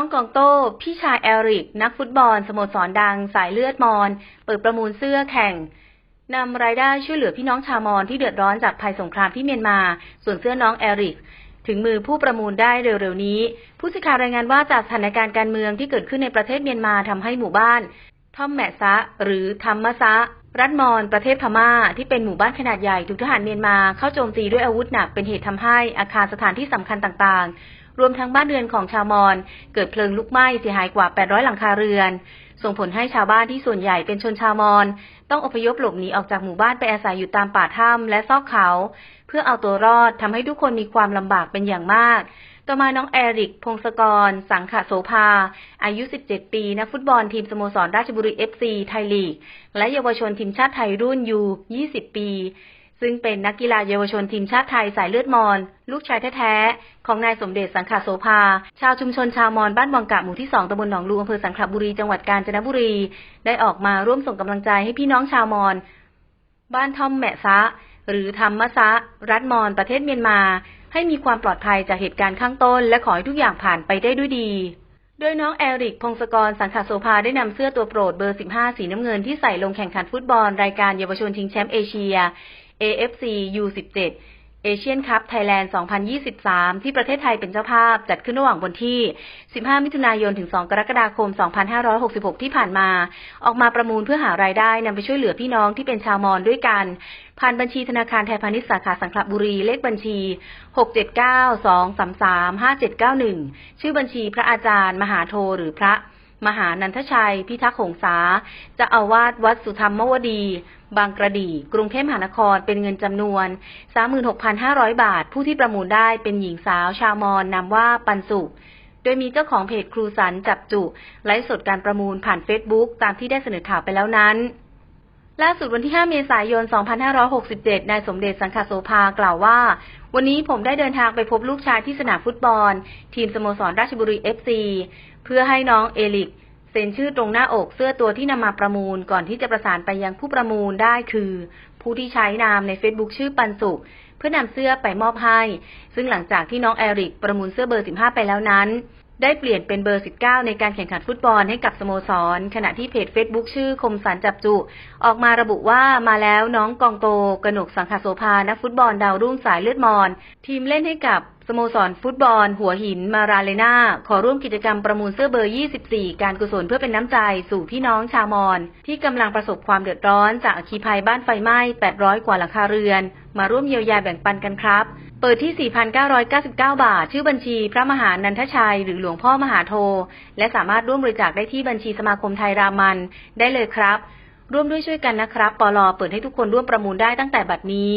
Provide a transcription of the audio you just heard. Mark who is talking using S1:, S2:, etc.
S1: องกองโต้ พี่ชายแอริก นักฟุตบอลสโมสรดังสายเลือดมอญเปิดประมูลเสื้อแข่งนำรายได้ช่วยเหลือพี่น้องชาวมอญที่เดือดร้อนจากภัยสงครามที่เมียนมา ส่วนเสื้อน้องแอริก ถึงมือผู้ประมูลได้เร็วๆนี้ ผู้สื่อข่าวรายงานว่าจากสถานการณ์การเมืองที่เกิดขึ้นในประเทศเมียนมาทำให้หมู่บ้านท่อมแมซะ หรือธรรมซะ รัฐมอญประเทศพม่า ที่เป็นหมู่บ้านขนาดใหญ่ถูกทหารเมียนมาเข้าโจมตีด้วยอาวุธหนักเป็นเหตุทำให้อาคารสถานที่สำคัญต่างๆ รวมทั้งบ้านเรือนของชาวมอญเกิดเพลิงลุกไหม้เสียหายกว่า 800 หลังคาเรือน ส่งผลให้ชาวบ้านที่ส่วนใหญ่เป็นชนชาวมอญต้องอพยพหลบหนีออกจากหมู่บ้านไปอาศัยอยู่ตามป่าถ้ำและซอกเขา เพื่อเอาตัวรอดทำให้ทุกคนมีความลำบากเป็นอย่างมาก ต่อมาน้องแอริก พงศกร สังขะโสภา อายุ 17 ปีนักฟุตบอลทีมสโมสรราชบุรี FC ไทยลีก และเยาวชนทีมชาติไทยรุ่นยู 20 ปี ซึ่งเป็นนักกีฬาเยาวชนทีมชาติไทยสายเลือดมอญลูกชายแท้ๆ ของนายสมเด็จสังขาโสภา ชาวชุมชนชาวมอญบ้านวังกะหมู่ที่2ตำบลหนองลูอำเภอสังขละบุรีจังหวัดกาญจนบุรี ได้ออกมาร่วมส่งกำลังใจให้พี่น้องชาวมอญบ้านท่อมแมะซะ หรือธรรมะซะ รัฐมอญประเทศเมียนมา ให้มีความปลอดภัยจากเหตุการณ์ข้างต้น และขอให้ทุกอย่างผ่านไปได้ด้วยดีโดยน้องแอริก พงศกร สังขโสภาได้นำเสื้อตัวโปรดเบอร์ 15 สีน้ำเงินที่ใส่ลงแข่งขันฟุตบอล รายการเยาวชนชิงแชมป์เอเชีย AFC U17 เอเชียนคัพไทยแลนด์ 2023 ที่ประเทศไทยเป็นเจ้าภาพ จัดขึ้นระหว่างวันที่ 15 มิถุนายน ถึง 2 กรกฎาคม 2566 ที่ผ่านมา ออกมาประมูลเพื่อหารายได้นำไปช่วยเหลือพี่น้องที่เป็นชาวมอญด้วยกัน ผ่านบัญชีธนาคารไทยพาณิชย์สาขาสังขละบุรี เลขบัญชี 679-233-5791 ชื่อบัญชีพระอาจารย์ มหาโทหรือพระ มหานันทชัย พิทักษ์หงษาจะอาวาสวัดสุธรรมวดี บางกระดี กรุงเทพมหานครเป็นเงินจำนวน 36,500 บาท ผู้ที่ประมูลได้เป็นหญิงสาวชาวมอญนนามว่าปันสุโดยมีเจ้าของเพจครูสันจับจุ ไลฟ์สดการประมูลผ่านเฟซบุ๊กตามที่ได้เสนอข่าวไปแล้วนั้นล่าสุดวันที่ 5 เมษายน 2567 นายสมเด็จสังขโสภากล่าวว่า วันนี้ผมได้เดินทางไปพบลูกชายที่สนามฟุตบอล ทีมสโมสรราชบุรี FC เพื่อให้น้องเอลิกเซ็นชื่อตรงหน้าอกเสื้อตัวที่นำมาประมูลก่อนที่จะประสานไปยังผู้ประมูลได้คือ ผู้ที่ใช้นามใน Facebook ชื่อปันสุข เพื่อนำเสื้อไปมอบให้ ซึ่งหลังจากที่น้องแอริกประมูลเสื้อเบอร์ 15 ไปแล้วนั้น ได้เปลี่ยนเป็นเบอร์ 19 ในการแข่งขันฟุตบอลให้กับสโมสร ขณะที่เพจ Facebook ชื่อคมสันจับจุ ออกมาระบุว่ามาแล้วน้องกองโต กนกสังขโสภานักฟุตบอลดาวรุ่งสายเลือดมอน ทีมเล่นให้กับ โมสรฟุตบอล หัวหินมาราเลนาขอร่วมกิจกรรมประมูลเสื้อเบอร์ 24 การกุศลเพื่อเป็นน้ำใจสู่พี่น้องชาวมอญที่กำลังประสบความเดือดร้อนจากอัคคีภัยบ้านไฟไหม้ 800 กว่าหลังคาเรือน มาร่วมเยียวยาแบ่งปันกันครับ เปิดที่ 4,999 บาท ชื่อบัญชีพระมหานันทชัย หรือหลวงพ่อมหาโท และสามารถร่วมบริจาคได้ที่บัญชีสมาคมไทยรามัน ได้เลยครับ ร่วมด้วยช่วยกันนะครับปลอเปิดให้ทุกคนร่วมประมูลได้ตั้งแต่บัดนี้